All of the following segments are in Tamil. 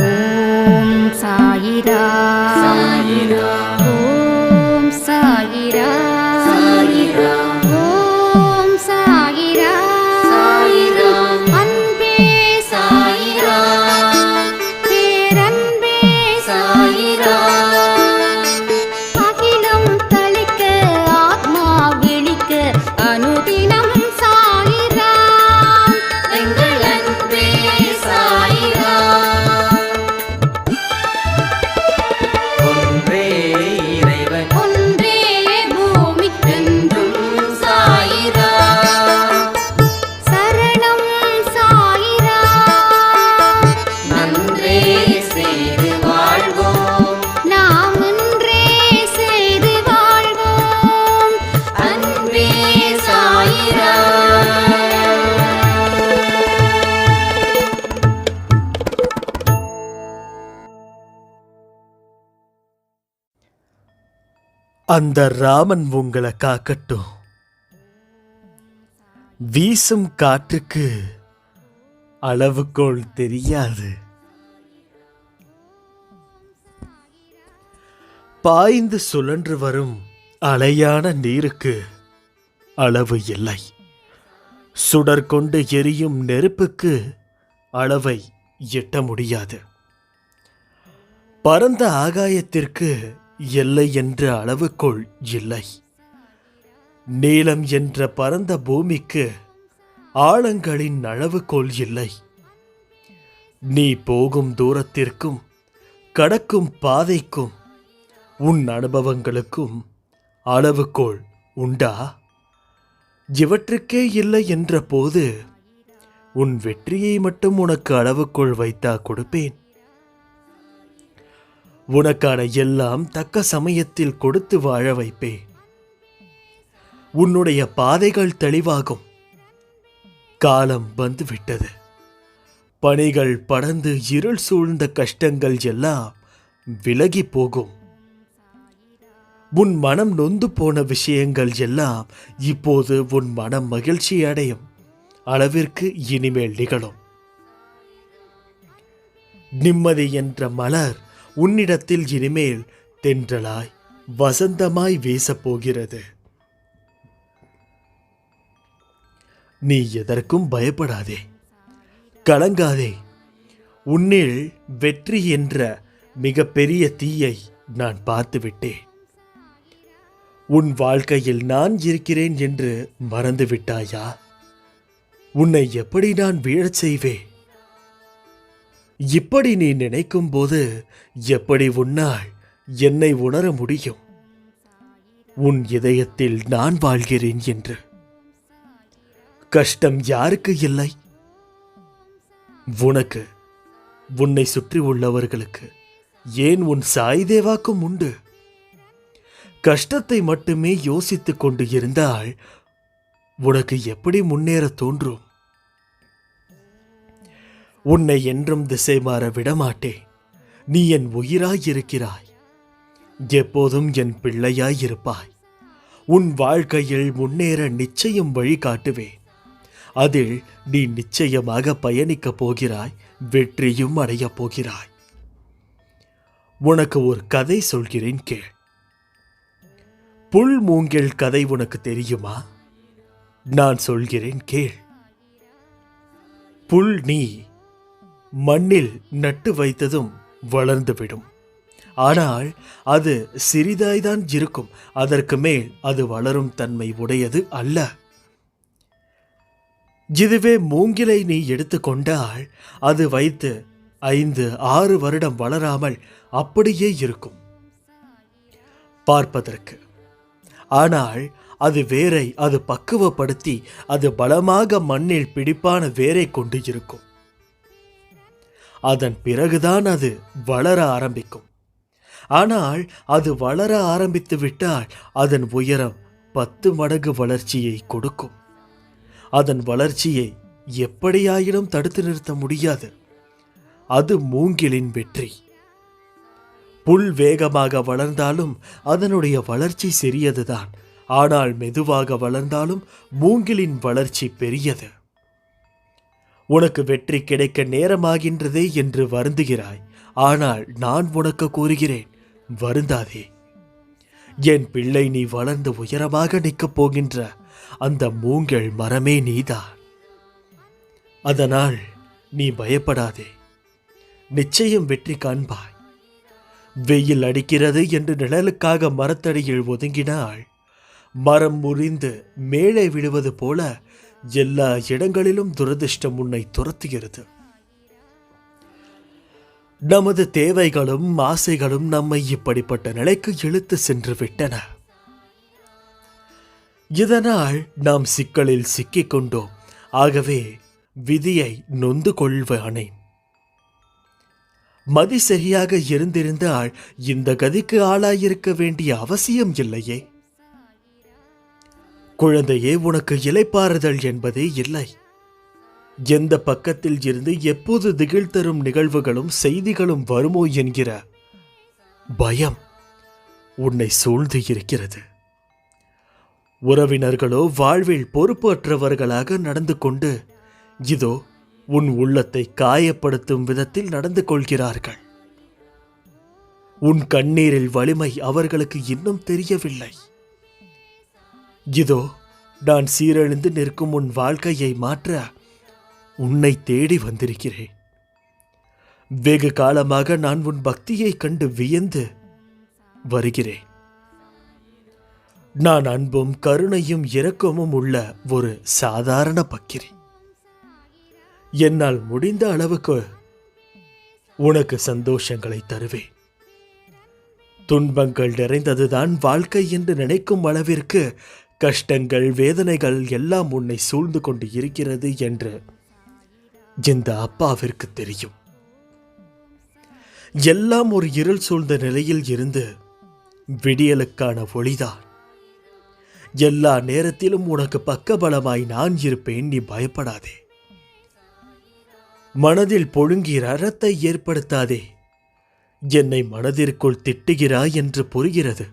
ஓம் சாயிரா சாயிரா ஓம் அந்த ராமன் உங்களை காக்கட்டும். வீசும் காற்றுக்கு அளவுகோல் தெரியாது. பாய்ந்து சுழன்று வரும் அலையான நீருக்கு அளவு இல்லை. சுடர் கொண்டு எரியும் நெருப்புக்கு அளவை எட்ட முடியாது. பரந்த ஆகாயத்திற்கு எல்லை என்ற அளவுக்குள் இல்லை. நீளம் என்ற பரந்த பூமிக்கு ஆழங்களின் அளவுகோல் இல்லை. நீ போகும் தூரத்திற்கும் கடக்கும் பாதைக்கும் உன் அனுபவங்களுக்கும் அளவுகோல் உண்டா? இவற்றுக்கே இல்லை என்ற போது உன் வெற்றியை மட்டும் உனக்கு அளவுக்குள் வைத்தா கொடுப்பேன். உனக்கான எல்லாம் தக்க சமயத்தில் கொடுத்து வாழ வைப்பேன். உன்னுடைய பாதைகள் தெளிவாகும். காலம் வந்துவிட்டது. பணிகள் படர்ந்து இருள் சூழ்ந்த கஷ்டங்கள் எல்லாம் விலகி போகும். உன் மனம் நொந்து போன விஷயங்கள் எல்லாம் இப்போது உன் மனம் மகிழ்ச்சி அடையும். அளவிற்கு இனிமேல் நிகழும். நிம்மதி என்ற மலர் உன்னிடத்தில் இனிமேல் தென்றலாய் வசந்தமாய் வீசப் போகிறது நீ எதற்கும் பயப்படாதே. கலங்காதே. உன்னில் வெற்றி என்ற மிகப்பெரிய தீயை நான் பார்த்துவிட்டேன். உன் வாழ்க்கையில் நான் இருக்கிறேன் என்று மறந்து விட்டாயா உன்னை எப்படி நான் வீழச் செய்வேன்? இப்படி நீ நினைக்கும் போது எப்படி உன்னால் என்னை உணர முடியும்? உன் இதயத்தில் நான் வாழ்கிறேன் என்று. கஷ்டம் யாருக்கு இல்லை? உனக்கு உன்னை சுற்றி உள்ளவர்களுக்கு. ஏன் உன் சாய் தேவாக்கும் உண்டு? கஷ்டத்தை மட்டுமே யோசித்துக் கொண்டு இருந்தால் உனக்கு எப்படி முன்னேற தோன்றும்? உன்னை என்றும் திசை மாற விடமாட்டேன். நீ என் உயிராயிருக்கிறாய். எப்போதும் என் பிள்ளையாய் இருப்பாய் உன் வாழ்க்கையில் முன்னேற நிச்சயம் வழி காட்டுவேன். அதில் நீ நிச்சயமாக பயணிக்கப் போகிறாய் வெற்றியும் அடையப் போகிறாய். உனக்கு ஒரு கதை சொல்கிறேன் கேள். புல் மூங்கில் கதை உனக்கு தெரியுமா? நான் சொல்கிறேன் கேள். புல் நீ மண்ணில் நட்டு வைத்ததும் வளர்ந்துவிடும். ஆனால் அது சிறிதாய்தான் இருக்கும். அதற்கு மேல் அது வளரும் தன்மை உடையது அல்ல. இதுவே மூங்கிலை நீ எடுத்துக்கொண்டால் அது வைத்து ஐந்து ஆறு வருடம் வளராமல் அப்படியே இருக்கும். பார்ப்பதற்கு. ஆனால் அது வேரை அது பக்குவப்படுத்தி அது பலமாக மண்ணில் பிடிப்பான வேரை கொண்டு இருக்கும் அதன் பிறகுதான் அது வளர ஆரம்பிக்கும். ஆனால் அது வளர ஆரம்பித்து விட்டால் அதன் உயரம் பத்து மடங்கு வளர்ச்சியை கொடுக்கும். அதன் வளர்ச்சியை எப்படியாயினும் தடுத்து நிறுத்த முடியாது. அது மூங்கிலின் வெற்றி. புல் வேகமாக வளர்ந்தாலும் அதனுடைய வளர்ச்சி சிறியதுதான். ஆனால் மெதுவாக வளர்ந்தாலும் மூங்கிலின் வளர்ச்சி பெரியது. உனக்கு வெற்றி கிடைக்க நேரமாகின்றதே என்று வருந்துகிறாய். ஆனால் நான் உனக்கு கூறுகிறேன் வருந்தாதே. என் பிள்ளை நீ வளர்ந்து உயரமாக நிற்கப் போகின்ற அந்த மூங்கல் மரமே நீதான். அதனால் நீ பயப்படாதே. நிச்சயம் வெற்றி காண்பாய். வெயில் அடிக்கிறது என்று நிழலுக்காக மரத்தடியில் ஒதுங்கினால் மரம் முறிந்து மேலே விடுவது போல எல்லா இடங்களிலும் துரதிர்ஷ்டம் உன்னை துரத்துகிறது. நமது தேவைகளும் ஆசைகளும் நம்மை இப்படிப்பட்ட நிலைக்கு இழுத்து சென்று விட்டன. இதனால் நாம் சிக்கலில் சிக்கிக் கொண்டோம் ஆகவே விதியை நொந்து கொள்வானேன். மதி சரியாக இருந்திருந்தால் இந்த கதிக்கு ஆளாயிருக்க வேண்டிய அவசியம் இல்லையே. குழந்தையே உனக்கு இலைப்பாறுதல் என்பதே இல்லை. எந்த பக்கத்தில் இருந்து எப்போது திகில் தரும் நிகழ்வுகளும் செய்திகளும் வருமோ என்கிற பயம் உன்னை சூழ்ந்து இருக்கிறது. உறவினர்களோ வாழ்வில் பொறுப்பற்றவர்களாக நடந்து கொண்டு இதோ உன் உள்ளத்தை காயப்படுத்தும் விதத்தில் நடந்து கொள்கிறார்கள். உன் கண்ணீரில் வலிமை அவர்களுக்கு இன்னும் தெரியவில்லை. இதோ நான் சீரழிந்து நிற்கும் உன் வாழ்க்கையை மாற்ற உன்னை தேடி வந்திருக்கிறேன். வெகு காலமாக நான் உன் பக்தியை கண்டு வியந்து வருகிறேன். நான் அன்பும் கருணையும் இரக்கமும் உள்ள ஒரு சாதாரண பக்கிரி. என்னால் முடிந்த அளவுக்கு உனக்கு சந்தோஷங்களை தருவேன். துன்பங்கள் நிறைந்ததுதான் வாழ்க்கை என்று நினைக்கும் அளவிற்கு கஷ்டங்கள் வேதனைகள் எல்லாம் உன்னை சூழ்ந்து கொண்டு இருக்கிறது என்று இந்த அப்பாவிற்கு தெரியும். எல்லாம் ஒரு இருள் சூழ்ந்த நிலையில் இருந்து விடியலுக்கான ஒளிதான். எல்லா நேரத்திலும் உனக்கு பக்கபலமாய் நான் இருப்பேன் நீ பயப்படாதே. மனதில் பொழுங்கிற அறத்தை ஏற்படுத்தாதே. என்னை மனதிற்குள் திட்டுகிறாய் என்று புரிகிறது.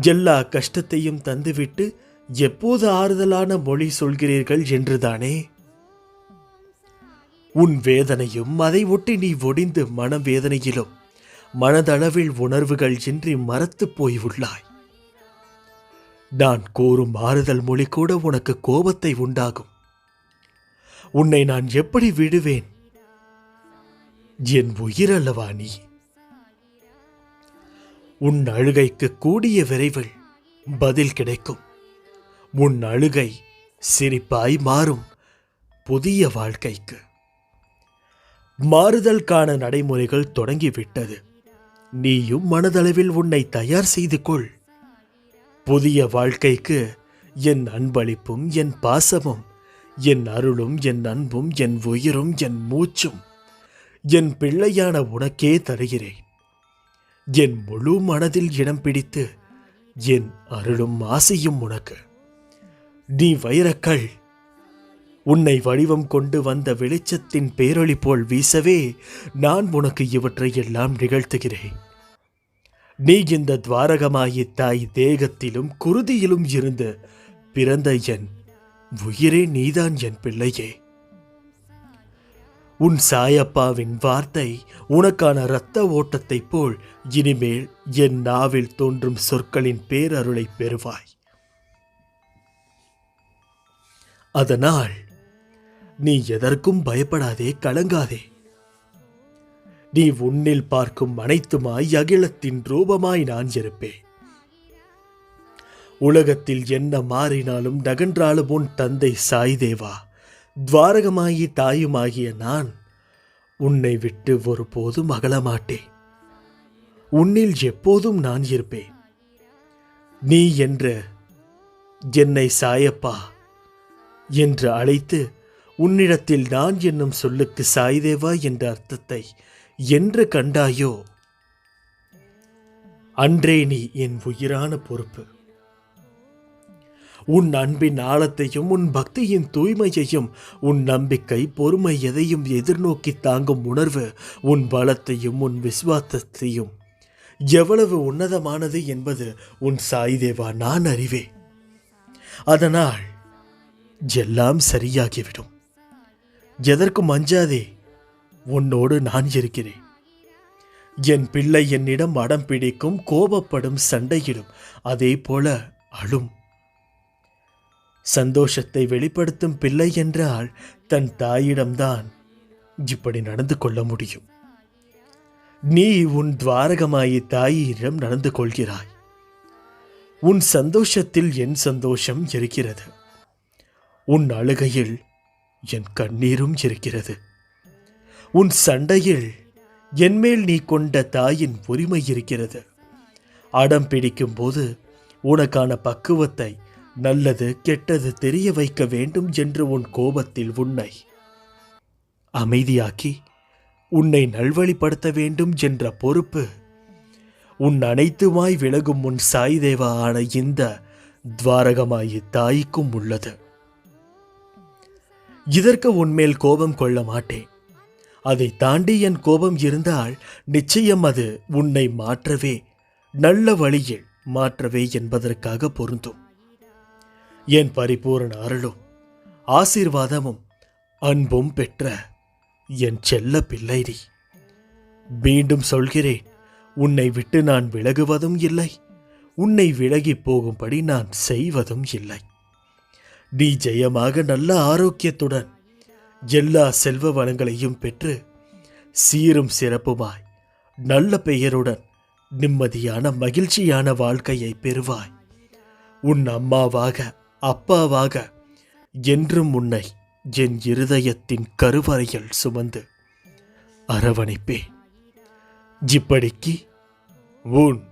எல்லா கஷ்டத்தையும் தந்துவிட்டு எப்போது ஆறுதலான மொழி சொல்கிறீர்கள் என்றுதானே? உன் வேதனையும் அதை ஒட்டி நீ ஒடிந்து மனவேதனையிலும் மனதளவில் உணர்வுகள் இன்றி மறத்துப் போய் உள்ளாய் நான் கூறும் ஆறுதல் மொழி கூட உனக்கு கோபத்தை உண்டாகும். உன்னை நான் எப்படி விடுவேன்? என் உயிர் அல்லவா நீ? உன் அழுகைக்கு கூடிய விரைவில் பதில் கிடைக்கும். உன் அழுகை சிரிப்பாய் மாறும் புதிய வாழ்க்கைக்கு. மாறுதல்கான நடைமுறைகள் தொடங்கிவிட்டது. நீயும் மனதளவில் உன்னை தயார் செய்து கொள். புதிய வாழ்க்கைக்கு என் அன்பளிப்பும் என் பாசமும் என் அருளும் என் அன்பும் என் உயிரும் என் மூச்சும் என் பிள்ளையான உனக்கே தருகிறேன். என் முழு மனதில் இடம் பிடித்து என் அருளும் ஆசையும் உனக்கு. நீ வைரக்கல் உன்னை வடிவம் கொண்டு வந்த வெளிச்சத்தின் பேரொளி போல் வீசவே நான் உனக்கு இவற்றை எல்லாம் நிகழ்த்துகிறேன். நீ இந்த துவாரகமாயி தாய் தேகத்திலும் குருதியிலும் இருந்து பிறந்த என் உயிரே நீதான் என் பிள்ளையே. உன் சாயப்பாவின் வார்த்தை உனக்கான இரத்த ஓட்டத்தைப் போல் இனிமேல் என் நாவில் தோன்றும் சொற்களின் பேரருளை பெறுவாய். அதனால் நீ எதற்கும் பயப்படாதே கலங்காதே. நீ உன்னில் பார்க்கும் அனைத்துமாய் அகிலத்தின் ரூபமாய் நான் இருப்பேன். உலகத்தில் என்ன மாறினாலும் நகன்றாலும் உன் தந்தை சாய்தேவா. துவாரகமாயி தாயுமாகிய நான் உன்னை விட்டு ஒருபோதும் அகலமாட்டேன். உன்னில் எப்போதும் நான் இருப்பேன். நீ என்ற என்னை சாயப்பா என்று அழைத்து உன்னிடத்தில் நான் என்னும் சொல்லுக்கு சாய்தேவா என்ற அர்த்தத்தை என்று கண்டாயோ? அன்றே நீ என் உயிரான பொறுப்பு. உன் அன்பின் ஆழத்தையும் உன் பக்தியின் தூய்மையையும் உன் நம்பிக்கை பொறுமை எதையும் எதிர்நோக்கி தாங்கும் உணர்வு உன் பலத்தையும் உன் விஸ்வாசத்தையும் எவ்வளவு உன்னதமானது என்பது உன் சாய்தேவா நான் அறிவேன். அதனால் எல்லாம் சரியாகிவிடும். எதற்கும் அஞ்சாதே உன்னோடு நான் இருக்கிறேன். என் பிள்ளை என்னிடம் அடம் பிடிக்கும் கோபப்படும் சண்டையிடும் அதே போல அழும். சந்தோஷத்தை வெளிப்படுத்தும் பிள்ளை என்றால் தன் தாயிடம்தான் இப்படி நடந்து கொள்ள முடியும். நீ உன் துவாரகமாயி தாயிடம் நடந்து கொள்கிறாய். உன் சந்தோஷத்தில் என் சந்தோஷம் இருக்கிறது. உன் அழுகையில் என் கண்ணீரும் இருக்கிறது. உன் சண்டையில் என்மேல் நீ கொண்ட தாயின் உரிமை இருக்கிறது. அடம் பிடிக்கும் போது உனக்கான பக்குவத்தை நல்லது கெட்டது தெரிய வைக்க வேண்டும் என்று உன் கோபத்தில் உன்னை. அமைதியாக்கி உன்னை நல்வழிப்படுத்த வேண்டும் என்ற பொறுப்பு. உன் அனைத்துமாய் விலகும் உன் சாய் தேவா ஆன இந்த துவாரகமாயி தாய்க்கும் உள்ளது. இதற்கு உன்மேல் கோபம் கொள்ள மாட்டேன். அதை தாண்டி என் கோபம் இருந்தால் நிச்சயம் அது உன்னை மாற்றவே நல்ல வழியில் மாற்றவே என்பதற்காக பொருந்தும். என் பரிபூரண அருளும் ஆசீர்வாதமும் அன்பும் பெற்ற என் செல்ல பிள்ளை நீ மீண்டும் சொல்கிறேன் உன்னை விட்டு நான் விலகுவதும் இல்லை உன்னை விலகிப் போகும்படி நான் செய்வதும் இல்லை. நீ ஜெயமாக நல்ல ஆரோக்கியத்துடன் எல்லா செல்வ வளங்களையும் பெற்று சீரும் சிறப்புமாய் நல்ல பெயருடன் நிம்மதியான மகிழ்ச்சியான வாழ்க்கையை பெறுவாய். உன் அம்மாவாக அப்பாவாக என்றும் உன்னை என் இருதயத்தின் கருவறையில் சுமந்து அரவணைப்பேன் இப்படிக்கு உன்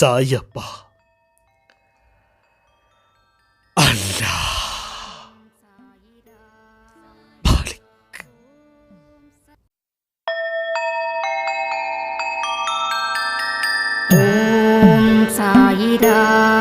சாயப்பா. அல்லா ஓம் சாயிரா.